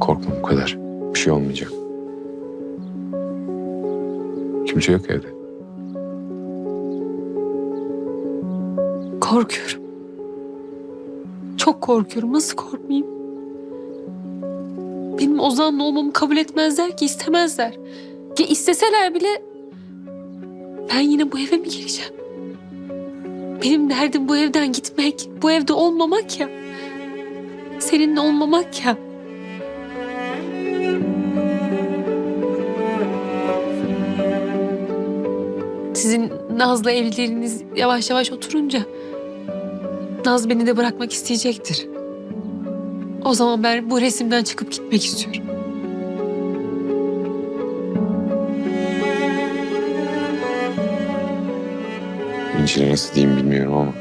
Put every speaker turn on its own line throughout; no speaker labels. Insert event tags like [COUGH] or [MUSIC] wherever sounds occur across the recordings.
Korkma bu kadar. Bir şey olmayacak. Kimse yok evde.
Korkuyorum. Çok korkuyorum. Nasıl korkmayayım? Benim Ozan'la olmamı kabul etmezler ki istemezler. Ya isteseler bile ben yine bu eve mi gireceğim? Benim derdim bu evden gitmek, bu evde olmamak ya. Seninle olmamak ya. Sizin Naz'la evliliğiniz yavaş yavaş oturunca Naz beni de bırakmak isteyecektir. O zaman ben bu resimden çıkıp gitmek istiyorum.
İncil'e nasıl diyeyim bilmiyorum ama...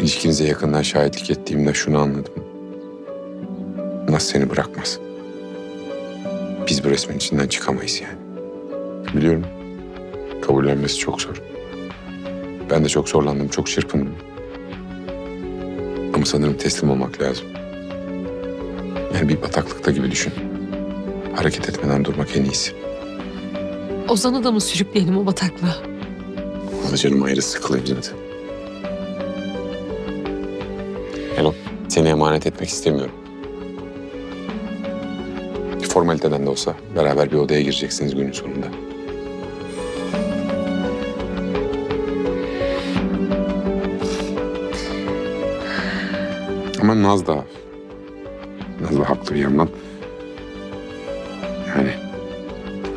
...ilişkinize yakından şahitlik ettiğimde şunu anladım. Nasıl seni bırakmaz. Biz bu resmin içinden çıkamayız yani. Biliyorum. Kabullenmesi çok zor. Ben de çok zorlandım, çok çırpındım. Ama sanırım teslim olmak lazım. Yani bir bataklıkta gibi düşün. Hareket etmeden durmak en iyisi.
Ozan'ı da mı sürükleyelim o bataklığa?
Ama canım ayrı zaten. Hello, seni emanet etmek istemiyorum. Formaliteden de olsa beraber bir odaya gireceksiniz günün sonunda. Ama Naz da... Naz da haklı bir yandan. Yani...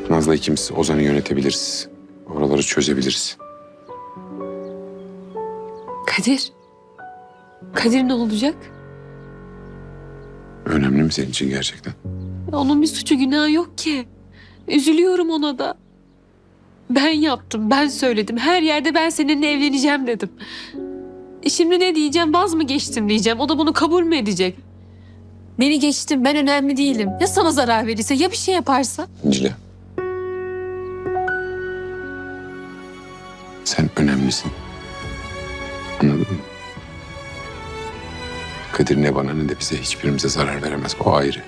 Naz'la ikimiz Ozan'ı yönetebiliriz. Oraları çözebiliriz.
Kadir. Kadir ne olacak?
Önemli mi senin için gerçekten?
Onun bir suçu günahı yok ki. Üzülüyorum ona da. Ben yaptım, ben söyledim. Her yerde ben seninle evleneceğim dedim. E şimdi ne diyeceğim? Vaz mı geçtim diyeceğim. O da bunu kabul mü edecek? Beni geçtim, ben önemli değilim. Ya sana zarar verirse, ya bir şey yaparsa?
İncil'e. Sen önemlisin. Anladın mı? Kadir ne bana ne de bize hiçbirimize zarar veremez. O ayrı.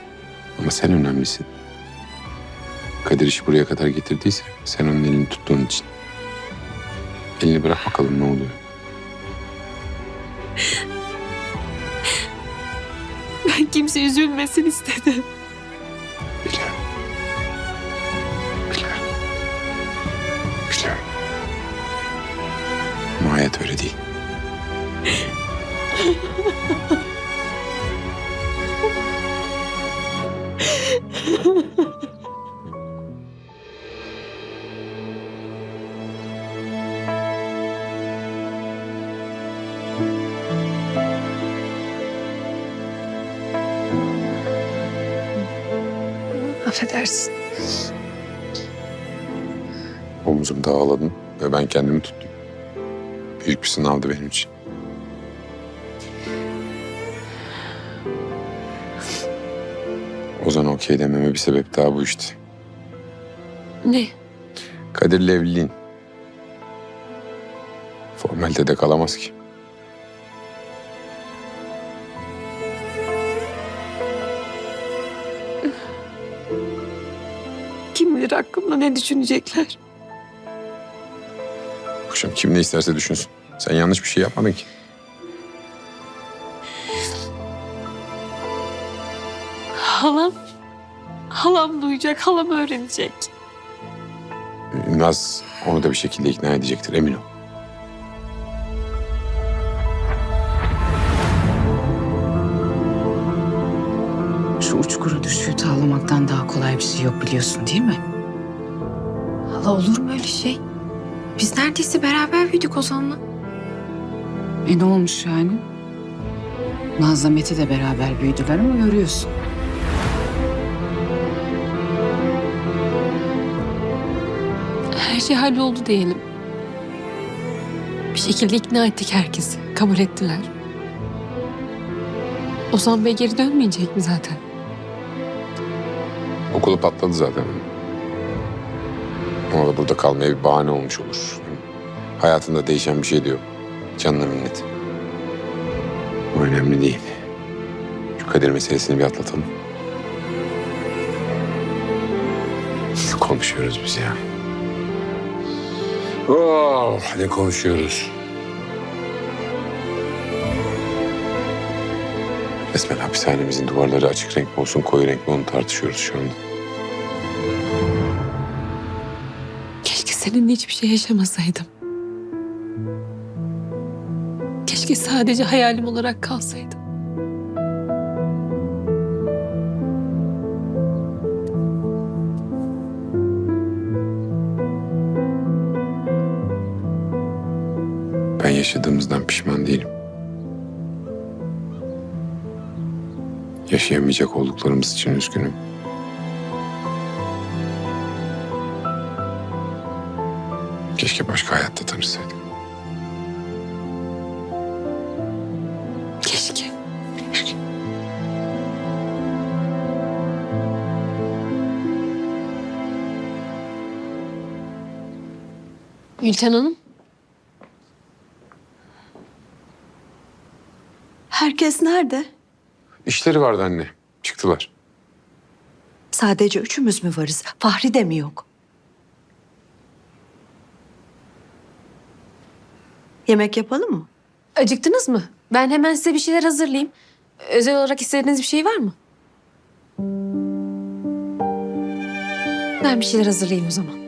Ama sen önemlisin. Kadir işi buraya kadar getirdiyse sen onun elini tuttuğun için. Elini bırak bakalım ne oluyor.
Ben kimse üzülmesin istedim.
Biliyorum. Biliyorum. Biliyorum. Ama hayat öyle değil. [LAUGHS]
Affedersin.
Omuzumda ağladın ve ben kendimi tuttum. Büyük bir sınavdı benim için. Ozan okey dememe bir sebep daha bu işte.
Ne?
Kadir'le evliliğin. Formalitede kalamaz ki.
Bilir hakkımda ne düşünecekler?
Akşam kim ne isterse düşünsün. Sen yanlış bir şey yapmadın ki.
Halam, halam duyacak, halam öğrenecek.
Naz onu da bir şekilde ikna edecektir emin ol.
Şu uçkura düşüğü tavlamaktan daha kolay bir şey yok biliyorsun değil mi?
Hala olur mu öyle şey? Biz neredeyse beraber büyüdük Ozan'la.
E ne olmuş yani? Naz'la Mete de beraber büyüdüler ama görüyorsun.
Her şey halloldu diyelim. Bir şekilde ikna ettik herkesi. Kabul ettiler. Ozan Bey geri dönmeyecek mi zaten?
Okulu patladı zaten. Ona da burada kalmaya bir bahane olmuş olur. Hayatında değişen bir şey de yok. Canına minnet. O önemli değil. Şu Kadir meselesini bir atlatalım. [LAUGHS] Konuşuyoruz biz ya. Oh, ne konuşuyoruz. Resmen hapishanemizin duvarları açık renk mi olsun, koyu renk mi onu tartışıyoruz şu anda.
Seninle hiçbir şey yaşamasaydım. Keşke sadece hayalim olarak kalsaydım.
Ben yaşadığımızdan pişman değilim. Yaşayamayacak olduklarımız için üzgünüm. Keşke başka hayatta tanışsaydık.
Keşke.
Keşke.
Gülten Hanım.
Herkes nerede?
İşleri vardı anne. Çıktılar.
Sadece üçümüz mü varız? Fahri de mi yok? Yemek yapalım mı?
Acıktınız mı? Ben hemen size bir şeyler hazırlayayım. Özel olarak istediğiniz bir şey var mı? Ben bir şeyler hazırlayayım o zaman.